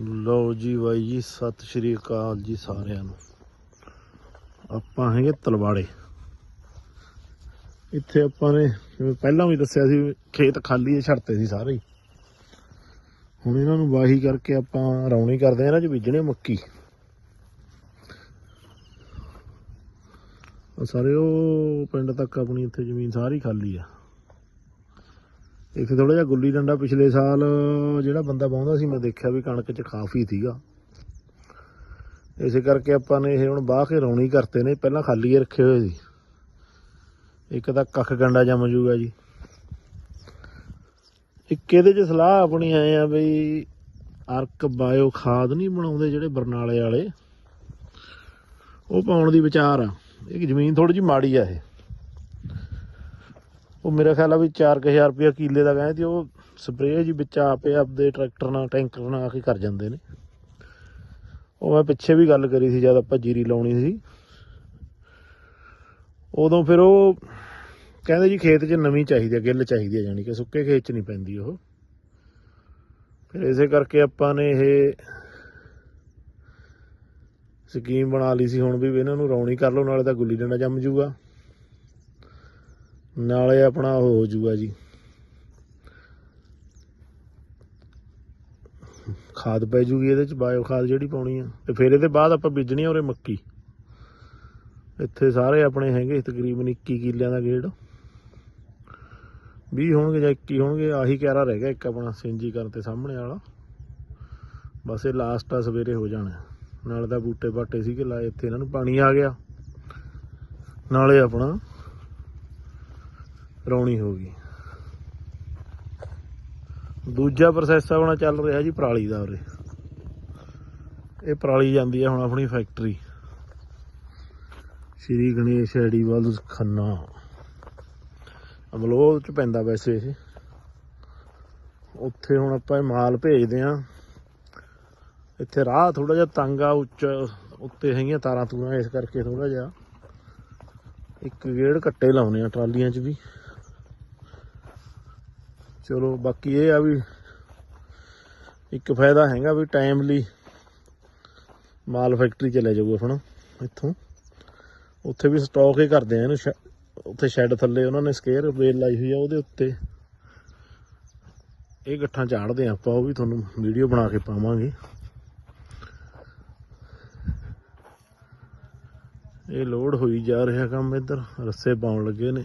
ਲਓ ਜੀ ਬਾਈ ਜੀ, ਸਤਿ ਸ਼੍ਰੀ ਅਕਾਲ ਜੀ ਸਾਰਿਆਂ ਨੂੰ। ਆਪਾਂ ਹੈਗੇ ਤਲਵਾੜੇ। ਇੱਥੇ ਆਪਾਂ ਨੇ, ਜਿਵੇਂ ਪਹਿਲਾਂ ਵੀ ਦੱਸਿਆ ਸੀ, ਖੇਤ ਖਾਲੀ ਹੈ ਛੱਡਤੇ ਸੀ ਸਾਰੇ ਹੁਣ ਇਹਨਾਂ ਨੂੰ ਵਾਹੀ ਕਰਕੇ ਆਪਾਂ ਰੌਣੀ ਕਰਦੇ ਆ ਇਹਨਾਂ 'ਚ ਬੀਜਣੇ ਮੱਕੀ। ਸਾਰੇ ਉਹ ਪਿੰਡ ਤੱਕ ਆਪਣੀ ਇੱਥੇ ਜ਼ਮੀਨ ਸਾਰੀ ਖਾਲੀ ਆ। ਇੱਥੇ ਥੋੜਾ ਜਿਹਾ ਗੁੱਲੀ ਡੰਡਾ ਪਿਛਲੇ ਸਾਲ ਜਿਹੜਾ ਬੰਦਾ ਬਾਉਂਦਾ ਸੀ, ਮੈਂ ਦੇਖਿਆ ਵੀ ਕਣਕ 'ਚ ਕਾਫੀ ਸੀਗਾ। ਇਸੇ ਕਰਕੇ ਆਪਾਂ ਨੇ ਇਹ ਹੁਣ ਬਾਹ ਕੇ ਰੌਣੀ ਕਰਤੇ ਨੇ, ਪਹਿਲਾਂ ਖਾਲੀ ਰੱਖੇ ਹੋਏ ਸੀ। ਇੱਕ ਤਾਂ ਕੱਖ ਗੰਡਾ ਜੰਮ ਜੂਗਾ ਜੀ। ਇੱਕ ਇਹਦੇ 'ਚ ਸਲਾਹ ਆਪਣੀ ਆਏ ਆ ਬਈ, ਅਰਕ ਬਾਇਓ ਖਾਦ ਨਹੀਂ ਬਣਾਉਂਦੇ ਜਿਹੜੇ ਬਰਨਾਲੇ ਵਾਲੇ। ਉਹ ਪਾਉਣ ਦੀ ਵਿਚਾਰ ਆ। ਇਹ ਜ਼ਮੀਨ ਥੋੜੀ ਜਿਹੀ ਮਾੜੀ ਆ ਇਹ। ਉਹ ਮੇਰਾ ਖਿਆਲ ਆ ਵੀ 4000 ਰੁਪਇਆ ਕਿੱਲੇ ਦਾ ਕਹਿੰਦੇ ਤੇ ਉਹ ਸਪਰੇਅ ਜੀ ਵਿੱਚ ਆਪੇ ਆਪਦੇ ਟਰੈਕਟਰ ਨਾਲ ਟੈਂਕਰ ਨਾਲ ਆ ਕੇ ਕਰ ਜਾਂਦੇ ਨੇ। ਉਹ ਮੈਂ ਪਿੱਛੇ ਵੀ ਗੱਲ ਕਰੀ ਸੀ ਜਦ ਆਪਾਂ ਜੀਰੀ ਲਾਉਣੀ ਸੀ। ਉਦੋਂ ਫਿਰ ਉਹ ਕਹਿੰਦੇ ਜੀ ਖੇਤ 'ਚ ਨਵੀਂ ਚਾਹੀਦੀ ਹੈ ਗਿੱਲ ਚਾਹੀਦੀ ਹੈ ਜਾਨੀ ਕਿ ਸੁੱਕੇ ਖੇਤ 'ਚ ਨਹੀਂ ਪੈਂਦੀ ਉਹ। ਫਿਰ ਇਸੇ ਕਰਕੇ ਆਪਾਂ ਨੇ ਇਹ ਸਕੀਮ ਬਣਾ ਲਈ ਸੀ, ਹੁਣ ਵੀ ਇਹਨਾਂ ਨੂੰ ਰੌਣੀ ਕਰ ਲਓ, ਨਾਲੇ ਤਾਂ ਗੁੱਲੀ ਡੰਡਾ ਜੰਮ ਜੂਗਾ। ਨਾਲੇ ਆਪਣਾ ਉਹ ਹੋ ਜੂਗਾ ਜੀ। ਖਾਦ ਪੈ ਜੂਗੀ ਇਹਦੇ ਚ ਬਾਇਓ ਖਾਦ ਜਿਹੜੀ ਪਾਉਣੀ ਆ। ਤੇ ਫਿਰ ਇਹਦੇ ਬਾਅਦ ਆਪਾਂ ਬੀਜਣੀ ਆ ਉਰੇ ਮੱਕੀ। ਇੱਥੇ ਸਾਰੇ ਆਪਣੇ ਹੈਗੇ ਤਕਰੀਬਨ 21 ਕਿੱਲਿਆਂ ਦਾ ਗੇੜ 20 ਹੋਣਗੇ ਜਾਂ 21 ਹੋਣਗੇ, ਆਹੀ ਕਿਆਰਾ ਰਹਿ ਗਿਆ ਇੱਕ ਆਪਣਾ ਸਿੰਜੀ ਕਰਨ ਤੇ ਸਾਹਮਣੇ ਵਾਲਾ। ਬਸ ਇਹ ਲਾਸਟ ਆ, ਸਵੇਰੇ ਹੋ ਜਾਣਾ। ਨਾਲ ਦਾ ਬੂਟੇ ਬਾਟੇ ਸੀਗੇ, ਲਾਏ ਇੱਥੇ ਇਹਨਾਂ ਨੂੰ, ਪਾਣੀ ਆ ਗਿਆ। ਨਾਲੇ ਆਪਣਾ ਰੌਣੀ ਹੋ ਗਈ। ਦੂਜਾ ਪ੍ਰੋਸੈਸ ਆਪਣਾ ਚੱਲ ਰਿਹਾ ਜੀ ਪਰਾਲੀ ਦਾ ਉਰੇ। ਇਹ ਪਰਾਲੀ ਜਾਂਦੀ ਹੈ ਹੁਣ ਆਪਣੀ ਫੈਕਟਰੀ ਸ਼੍ਰੀ ਗਣੇਸ਼ ਐਡੀਵਲ ਖੰਨਾ। ਅਮਲੋਹ ਚ ਪੈਂਦਾ ਵੈਸੇ ਇਹ। ਉੱਥੇ ਹੁਣ ਆਪਾਂ ਇਹ ਮਾਲ ਭੇਜਦੇ ਆਂ। ਇੱਥੇ ਰਾਹ ਥੋੜਾ ਜਿਹਾ ਤੰਗ ਆ, ਉੱਚ ਉੱਤੇ ਹੈਗੀਆਂ ਤਾਰਾਂ ਤੂਰਾਂ, ਇਸ ਕਰਕੇ ਥੋੜਾ ਜਿਹਾ ਇੱਕ ਗੇੜ ਕੱਟੇ ਲਾਉਨੇ ਆ ਟਰਾਲੀਆਂ 'ਚ ਵੀ। ਚਲੋ, ਬਾਕੀ ਇਹ ਆ ਵੀ ਇੱਕ ਫਾਇਦਾ ਹੈਗਾ ਵੀ ਟਾਈਮਲੀ ਮਾਲ ਫੈਕਟਰੀ ਚਲੇ ਜਾਊਗਾ ਆਪਣਾ, ਇੱਥੋਂ। ਉੱਥੇ ਵੀ ਸਟਾਕ ਹੀ ਕਰਦੇ ਆ ਇਹਨੂੰ, ਸ਼ੈ- ਉੱਥੇ ਸ਼ੈੱਡ ਥੱਲੇ ਉਹਨਾਂ ਨੇ ਸਕੇਅਰ ਵੇਲ ਲਾਈ ਹੋਈ ਆ ਉਹਦੇ ਉੱਤੇ। ਇਹ ਗੱਠਾਂ ਝਾੜਦੇ ਆ ਆਪਾਂ, ਉਹ ਵੀ ਤੁਹਾਨੂੰ ਵੀਡੀਓ ਬਣਾ ਕੇ ਪਾਵਾਂਗੇ। ਇਹ ਲੋਡ ਹੋਈ ਜਾ ਰਿਹਾ ਕੰਮ ਇੱਧਰ, ਰੱਸੇ ਪਾਉਣ ਲੱਗੇ ਨੇ।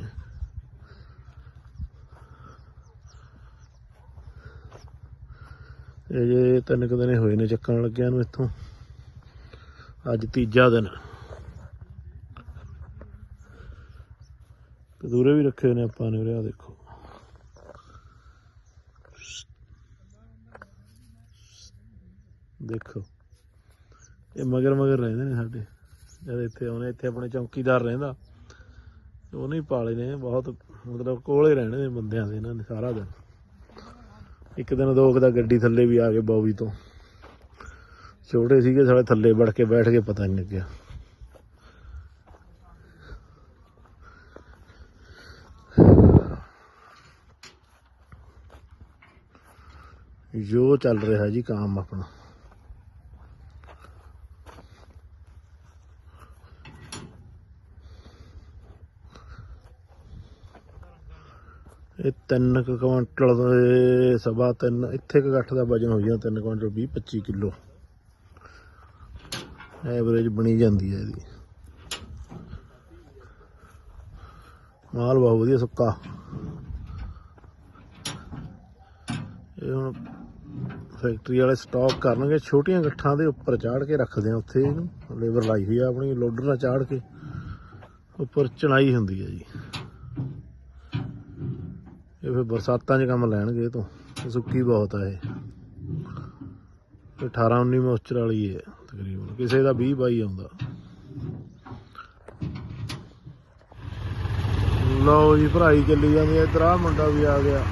ਇਹ ਜੇ ਤਿੰਨ ਕੁ ਦਿਨ ਹੋਏ ਨੇ ਚੱਕਣ ਲੱਗਿਆ ਨੂੰ ਇੱਥੋਂ। ਅੱਜ ਤੀਜਾ ਦਿਨ। ਕਦੂਰੇ ਵੀ ਰੱਖੇ ਹੋਏ ਨੇ ਆਪਾਂ ਨੇ ਉਰੇ ਆ ਦੇਖੋ। ਦੇਖੋ। ਇਹ ਮਗਰ ਮਗਰ ਰਹਿੰਦੇ ਨੇ ਸਾਡੇ। ਜਦ ਇੱਥੇ ਆਉਣੇ, ਇੱਥੇ ਆਪਣੇ ਚੌਕੀਦਾਰ ਰਹਿੰਦਾ। ਉਹਨੇ ਹੀ ਪਾਲੇ ਨੇ, ਬਹੁਤ ਮਤਲਬ ਕੋਲੇ ਰਹਿਣੇ ਨੇ ਬੰਦਿਆਂ ਦੇ ਇਹਨਾਂ ਨੇ ਸਾਰਾ ਦਿਨ। ਇੱਕ ਦਿਨ ਦੋ ਦਾ ਗੱਡੀ ਥੱਲੇ ਵੀ ਆ ਗਏ ਬੌਬੀ ਤੋਂ। ਛੋਟੇ ਸੀਗੇ, ਸਾਲੇ ਥੱਲੇ ਵੜ ਕੇ ਬੈਠ ਕੇ ਪਤਾ ਨਹੀਂ ਲੱਗਿਆ। ਜੋ ਚੱਲ ਰਿਹਾ ਜੀ, ਕੰਮ ਆਪਣਾ। ਇਹ 3 ਕੁਇੰਟਲ ਦੇ ਸਵਾ ਤਿੰਨ, ਇੱਥੇ ਕੁ ਗੱਠ ਦਾ ਵਜਨ ਹੋ ਜਾਂਦਾ 3 ਕੁਇੰਟਲ 20 25 ਕਿਲੋ। ਐਵਰੇਜ ਬਣੀ ਜਾਂਦੀ ਹੈ ਇਹਦੀ। ਮਾਲ ਬਹੁਤ ਵਧੀਆ ਸੁੱਕਾ। ਇਹ ਹੁਣ ਫੈਕਟਰੀ ਵਾਲੇ ਸਟਾਕ ਕਰਨਗੇ, ਛੋਟੀਆਂ ਗੱਠਾਂ ਦੇ ਉੱਪਰ ਚਾੜ ਕੇ ਰੱਖਦੇ ਆ ਉੱਥੇ ਇਹਨੂੰ। ਲੇਬਰ ਲਾਈ ਹੋਈ ਆ ਆਪਣੀ ਲੋਡਰ ਨਾਲ ਚਾੜ ਕੇ। ਉੱਪਰ ਚਣਾਈ ਹੁੰਦੀ ਹੈ ਜੀ। ਇਹ ਫਿਰ ਬਰਸਾਤਾਂ 'ਚ ਕੰਮ ਲੈਣਗੇ ਇਹ ਤੋਂ। ਸੁੱਕੀ ਬਹੁਤ ਆ ਇਹ। ਇਹ 18 19 ਮੋਇਸਚਰ ਵਾਲੀ ਹੈ ਤਕਰੀਬਨ। ਕਿਸੇ ਦਾ 20 22 ਆਉਂਦਾ। ਲਓ ਜੀ, ਭਰਾਈ ਚੱਲੀ ਜਾਂਦੀ ਹੈ ਇਧਰ ਆ ਮੁੰਡਾ ਵੀ ਆ ਗਿਆ।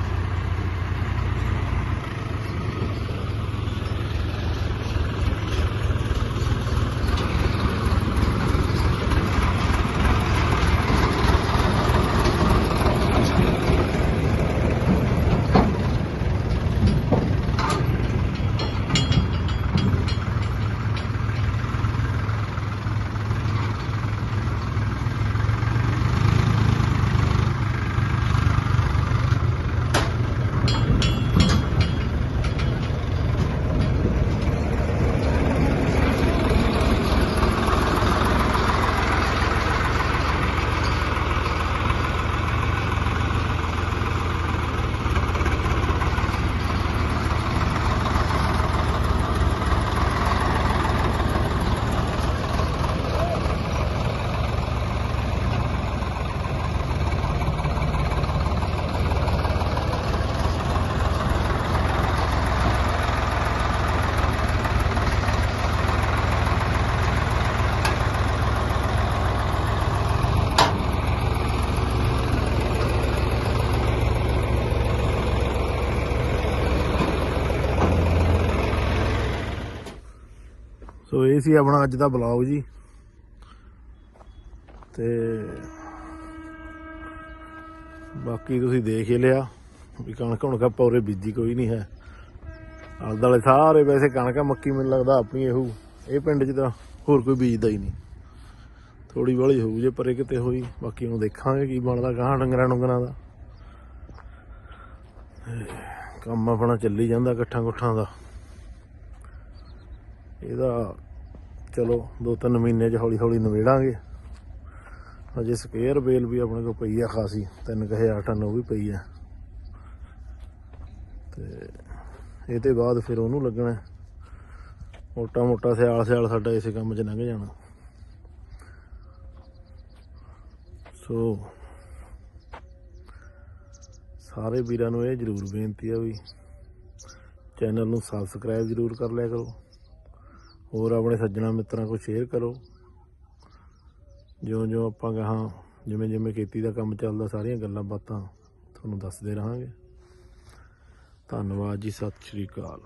ਸੋ ਇਹ ਸੀ ਆਪਣਾ ਅੱਜ ਦਾ ਬਲੌਗ ਜੀ। ਤੇ ਬਾਕੀ ਤੁਸੀਂ ਦੇਖ ਹੀ ਲਿਆ ਵੀ ਕਣਕ ਹੁਣ ਕਾ ਪੌਰੇ ਬੀਜੀ ਕੋਈ ਨਹੀਂ ਹੈ। ਆਲੇ ਦੁਆਲੇ ਸਾਰੇ ਵੈਸੇ ਕਣਕ ਮੱਕੀ ਮੈਨੂੰ ਲੱਗਦਾ ਆਪਣੀ ਇਹੂ। ਇਹ ਪਿੰਡ 'ਚ ਤਾਂ ਹੋਰ ਕੋਈ ਬੀਜਦਾ ਹੀ ਨਹੀਂ। ਥੋੜੀ ਬਾਲੀ ਹੋਊ ਜੇ ਪਰੇ ਕਿਤੇ ਹੋਈ, ਬਾਕੀ ਹੁਣ ਦੇਖਾਂਗੇ ਕੀ ਬਣਦਾ ਗਾਂ ਡੰਗਰਾਂ ਡੁੰਗਰਾਂ ਦਾ। ਕੰਮ ਆਪਣਾ ਚੱਲੀ ਜਾਂਦਾ ਇਕੱਠਾਂ ਕੁੱਠਾਂ ਦਾ। ਇਹਦਾ ਚਲੋ ਦੋ ਤਿੰਨ ਮਹੀਨੇ 'ਚ ਹੌਲੀ ਹੌਲੀ ਨਵੇੜਾਂਗੇ ਅਜੇ ਸਕੇਅਰ ਬੇਲ ਵੀ ਆਪਣੇ ਕੋਲ ਪਈ ਆ ਖਾਸੀ 3000 ਟਨ ਉਹ ਵੀ ਪਈ ਆ। ਤੇ ਇਹ ਤੇ ਬਾਅਦ ਫਿਰ ਉਹਨੂੰ ਲੱਗਣਾ। ਮੋਟਾ ਮੋਟਾ ਸਿਆਲ ਸਿਆਲ ਸਾਡਾ ਇਸੇ ਕੰਮ 'ਚ ਲੰਘ ਜਾਣਾ। ਸੋ ਸਾਰੇ ਵੀਰਾਂ ਨੂੰ ਇਹ ਜ਼ਰੂਰ ਬੇਨਤੀ ਆ ਵੀ ਚੈਨਲ ਨੂੰ ਸਬਸਕ੍ਰਾਈਬ ਜ਼ਰੂਰ ਕਰ ਲਿਆ ਕਰੋ। ਹੋਰ ਆਪਣੇ ਸੱਜਣਾ ਮਿੱਤਰਾਂ ਕੋਲ ਸ਼ੇਅਰ ਕਰੋ। ਜਿਉਂ ਜਿਉਂ ਆਪਾਂ ਗਾਹਾਂ ਜਿਵੇਂ ਜਿਵੇਂ ਖੇਤੀ ਦਾ ਕੰਮ ਚੱਲਦਾ, ਸਾਰੀਆਂ ਗੱਲਾਂ ਬਾਤਾਂ ਤੁਹਾਨੂੰ ਦੱਸਦੇ ਰਹਾਂਗੇ। ਧੰਨਵਾਦ ਜੀ, ਸਤਿ ਸ਼੍ਰੀ ਅਕਾਲ।